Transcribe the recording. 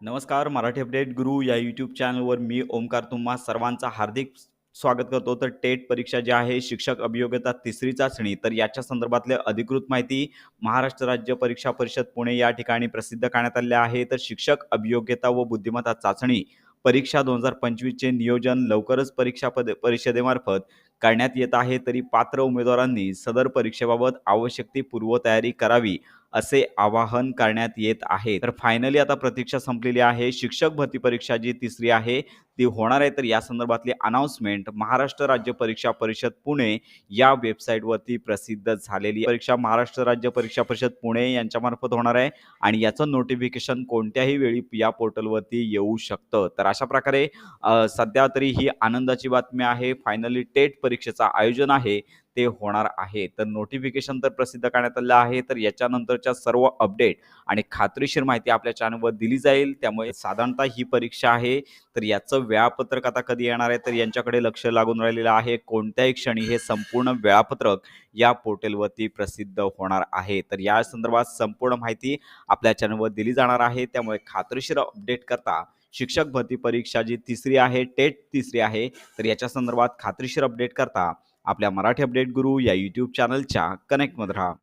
नमस्कार मराठी अपडेट गुरु या यूट्यूब चॅनलवर मी ओमकार तुम्हा सर्वांचा हार्दिक स्वागत करतो. तर टेट परीक्षा जी आहे शिक्षक अभियोग्यता तिसरी चाचणी तर याच्या संदर्भातले अधिकृत माहिती महाराष्ट्र राज्य परीक्षा परिषद पुणे या ठिकाणी प्रसिद्ध करण्यात आले आहे. तर शिक्षक अभियोग्यता व बुद्धिमत्ता चाचणी परीक्षा दोन हजार पंचवीसचे नियोजन लवकरच परीक्षा पद परिषदेमार्फत करण्यात येत आहे. तरी पात्र उमेदवारांनी सदर परीक्षेबाबत आवश्यक ती पूर्वतयारी करावी. असे आवाहन करण्यात येत आहे. तर फायनली आता प्रतीक्षा संपलेली आहे. शिक्षक भरती परीक्षा जी तिसरी आहे ती होणार आहे. तर या संदर्भातली अनाऊन्समेंट महाराष्ट्र राज्य परीक्षा परिषद पुणे या वेबसाईटवरती प्रसिद्ध झालेली परीक्षा महाराष्ट्र राज्य परीक्षा परिषद पुणे यांच्यामार्फत होणार आहे आणि याचं नोटिफिकेशन कोणत्याही वेळी या पोर्टलवरती येऊ शकतं. तर अशा प्रकारे सध्या तरी ही आनंदाची बातमी आहे. फायनली टेट परीक्षेचं आयोजन आहे. ते होणार आहे. तर नोटिफिकेशन तर प्रसिद्ध करण्यात आलं आहे. तर याच्यानंतरच्या सर्व अपडेट आणि खात्रीशीर माहिती आपल्या चॅनलवर दिली जाईल. त्यामुळे साधारणतः ही परीक्षा आहे. तर याचं वेळापत्रक आता कधी येणार आहे? तर यांच्याकडे लक्ष लागून राहिलेलं आहे. कोणत्याही क्षणी हे संपूर्ण वेळापत्रक या पोर्टलवरती प्रसिद्ध होणार आहे. तर या संदर्भात संपूर्ण माहिती आपल्या चॅनलवर दिली जाणार आहे. त्यामुळे खात्रीशीर अपडेट करता शिक्षक भरती परीक्षा जी तिसरी आहे टेट तिसरी आहे तर याच्या संदर्भात खात्रीशीर अपडेट करता आपल्या मराठी अपडेट गुरु या यूट्यूब चॅनलच्या कनेक्टमध्ये राहा.